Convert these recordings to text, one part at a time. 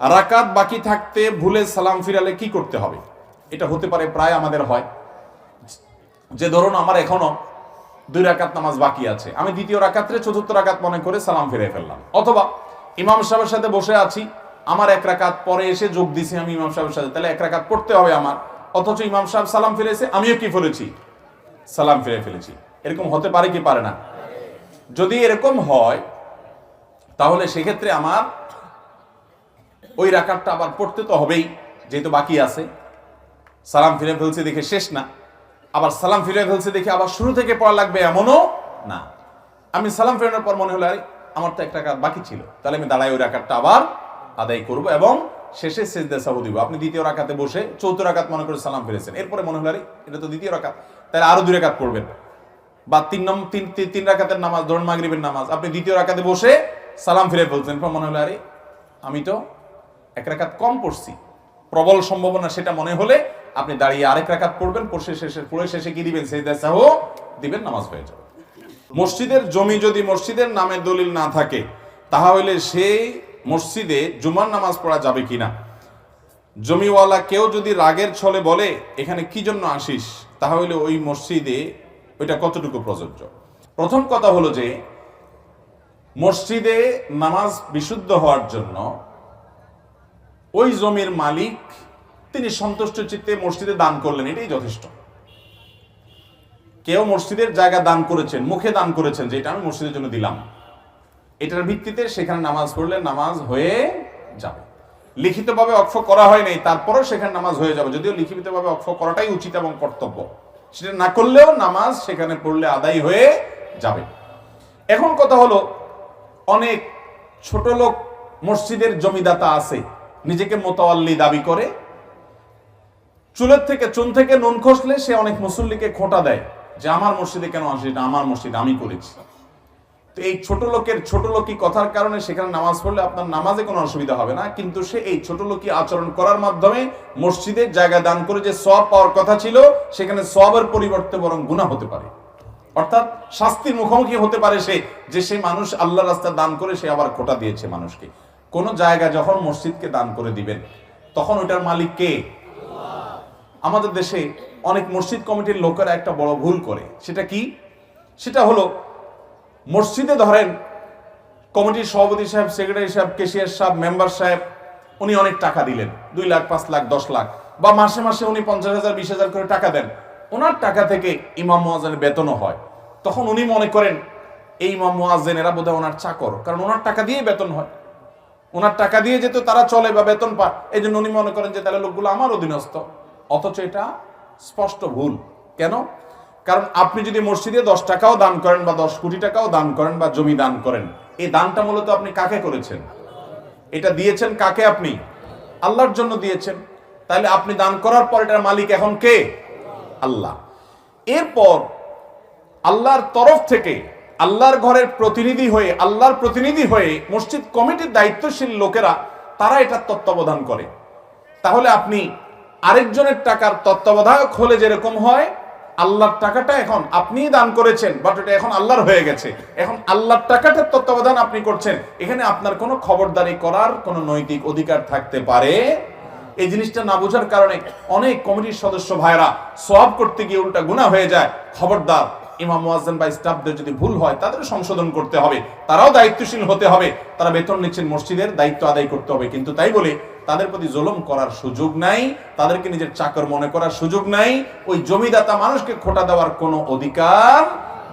রাকাত বাকি থাকতে ভুলে সালাম ফিরালে কি করতে হবে? এটা হতে পারে প্রায় আমাদের হয়। যে ধরুন আমার এখনও দুই রাকাত নামাজ বাকি আছে। আমি দ্বিতীয় রাকাত্রে চতুর্থ রাকাত মনে করে সালাম ফিরে ফেললাম। অথবা ইমাম সাহেবের সাথে বসে আছি, আমার এক রাকাত পরে এসে যোগ দিছি আমি ইমাম সাহেবের সাথে। তাহলে এক রাকাত পড়তে হবে আমার, অথচ ইমাম সাহেব সালাম ফিরেছে, আমিও কি ফেলেছি? সালাম ফিরে ফেলেছি। এরকম হতে পারে কি পারে না? যদি এরকম হয়, তাহলে সেক্ষেত্রে আমার ওই রাকাতটা আবার পড়তে তো হবেই, যেহেতু বাকি আছে। সালাম ফিরে ফেলছে দেখে শেষ না। আবার সালাম ফিরে ফেলছে দেখে আবার শুরু থেকে পড়া লাগবে এমনও না। আমি সালাম ফেরানোর পর মনে হলো, আরে, আমার তো একটা রাকাত বাকি ছিল। তাহলে আমি দাঁড়াই ওই রাকাতটা আবার আদায় করব এবং শেষে সেজদা সাহু দিব। আপনি দ্বিতীয় রাকাতে বসে চৌথ রাকাত মনে করে সালাম ফিরেছেন। এরপরে মনে হলো, আরে, এটা তো দ্বিতীয় রাকাত। তাহলে আরও দুই রাকাত পড়বেন। বা তিন নম্বর তিন, তিন- রাকাতের নামাজ, ধরুন মাগরিবের নামাজ। আপনি দ্বিতীয় রাকাতে বসে সালাম ফিরে ফেলছেন। মনে হলো, আরে, আমি তো এক রাকাত কম পড়ছি। প্রবল সম্ভাবনা সেটা মনে হলে আপনি দাঁড়িয়ে আরেক রাকাত পড়বেন পড়ে শেষে পড়ে শেষে কি দিবেন? সেই দেশাহ দিবেন, নামাজ হয়ে যাবে। মসজিদের জমি যদি মসজিদের নামে দলিল না থাকে তাহা হইলে সেই মসজিদে জুমার নামাজ পড়া যাবে কিনা? জমিওয়ালা কেউ যদি রাগের ছলে বলে, এখানে কি জন্য আসিস? তাহা হইলে ওই মসজিদে ওইটা কতটুকু প্রযোজ্য? প্রথম কথা হলো যে, মসজিদে নামাজ বিশুদ্ধ হওয়ার জন্য ওই জমির মালিক তিনি সন্তুষ্ট চিত্তে মসজিদে দান করলেন, এটাই যথেষ্ট। কেউ মসজিদের জায়গা দান করেছেন, মুখে দান করেছেন যে এটা আমি মসজিদের জন্য দিলাম, এটার ভিত্তিতে সেখানে নামাজ পড়লে নামাজ হয়ে যাবে। লিখিতভাবে অক্ষ করা হয় নাই, তারপরও সেখানে নামাজ হয়ে যাবে, যদিও লিখিতভাবে অক্ষ করাটাই উচিত এবং কর্তব্য। সেটা না করলেও নামাজ সেখানে পড়লে আদায় হয়ে যাবে। এখন কথা হলো, অনেক ছোট লোক মসজিদের জমিদাতা আছে নিজেকে মোতাওয়াল্লি দাবি করে। চুলের থেকে চুন থেকে নুন খসলে সে অনেক মুসল্লিকে খোঁটা দেয় যে, আমার মসজিদে কেন আসে এটা আমার মসজিদ আমি করেছি। তো এই ছোট লোকের, ছোট লোকি কথার কারণে সেখানে নামাজ পড়লে আপনার নামাজে কোনো অসুবিধা হবে না। কিন্তু সে এই ছোট লোকি আচরণ করার মাধ্যমে মসজিদের জায়গা দান করে যে সব পাওয়ার কথা ছিল, সেখানে সবের পরিবর্তে বরং গুণা হতে পারে। অর্থাৎ শাস্তির মুখোমুখি হতে পারে সে, যে সে মানুষ আল্লাহ রাস্তা দান করে সে আবার খোটা দিয়েছে মানুষকে। কোন জায়গা যখন মসজিদকে দান করে দিবেন, তখন ওইটার মালিক কে? আমাদের দেশে অনেক মসজিদ কমিটির লোকেরা একটা বড় ভুল করে। সেটা কি? সেটা হলো, মসজিদে ধরেন, কমিটির সভাপতি সাহেব, সেক্রেটারি সাহেব, কেশিয়ার সাহেব, মেম্বার সাহেব, উনি অনেক টাকা দিলেন। দুই লাখ, পাঁচ লাখ, দশ লাখ। বা মাসে মাসে উনি পঞ্চাশ হাজার, বিশ হাজার করে টাকা দেন। ওনার টাকা থেকে ইমাম মোয়াজেনের বেতনও হয়। তখন উনি মনে করেন, এই ইমাম মোয়াজেন এরা বোধহয় ওনার চাকর। কারণ ওনার টাকা দিয়ে বেতন হয়। ওনার টাকা দিয়ে যেত তারা চলে বা বেতন পায় এই জন্য উনি মনে করেন যে তাহলে লোকগুলো আমার অধীনস্থ। অথচ এটা স্পষ্ট ভুল। কেন? কারণ আপনি যদি মসজিদে দশ টাকাও দান করেন বা দশ কোটি টাকাও দান করেন বা জমি দান করেন, এই দানটা মূলত আপনি কাকে করেছেন? এটা দিয়েছেন কাকে আপনি? আল্লাহর জন্য দিয়েছেন। তাহলে আপনি দান করার পর এটার মালিক এখন কে? আল্লাহ। এরপর আল্লাহর তরফ থেকে আল্লাহর ঘরের প্রতিনিধি হয়ে, আল্লাহর প্রতিনিধি হয়ে মসজিদ কমিটির দায়িত্বশীল লোকেরা, তারা এটার তত্ত্বাবধান করে। তাহলে আপনি আরেকজনের টাকার তত্ত্বাবধায়ক হলে যেরকম হয়, আল্লাহর টাকাটা এখন আপনিই দান করেছেন বাট এটা এখন আল্লাহর হয়ে গেছে। এখন আল্লাহর টাকাটার তত্ত্বাবধান আপনি করছেন, এখানে আপনার কোনো খবরদারি করার কোনো নৈতিক অধিকার থাকতে পারে। এই জিনিসটা না বোঝার কারণে অনেক কমিটির সদস্য ভাইরা সব করতে গিয়ে উল্টা গুণা হয়ে যায়। খবরদার ইমাম মুয়াজ্জিন বা স্টাফদের যদি ভুল হয় তাদের সংশোধন করতে হবে। তারাও দায়িত্বশীল হতে হবে। তারা বেতন নিচ্ছেন মসজিদের, দায়িত্ব আদায় করতে হবে। কিন্তু তাই বলে তাদের প্রতি জুলুম করার সুযোগ নাই, তাদেরকে নিজের চাকর মনে করার সুযোগ নাই। ওই জমিদাতা মানুষকে খোটা দেওয়ার কোনো অধিকার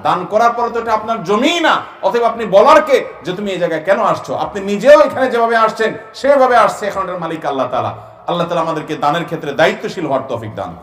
দান করার পরে তো এটা আপনার জমি না। অথবা আপনি বলার কে? যে তুমি এই জায়গায় কেন আসছো? আপনি নিজেও এখানে যেভাবে আসছেন, সেভাবে আসছে এখন এটার মালিক আল্লাহ তালা আল্লাহ তালা আমাদেরকে দানের ক্ষেত্রে দায়িত্বশীল হওয়ার তৌফিক দান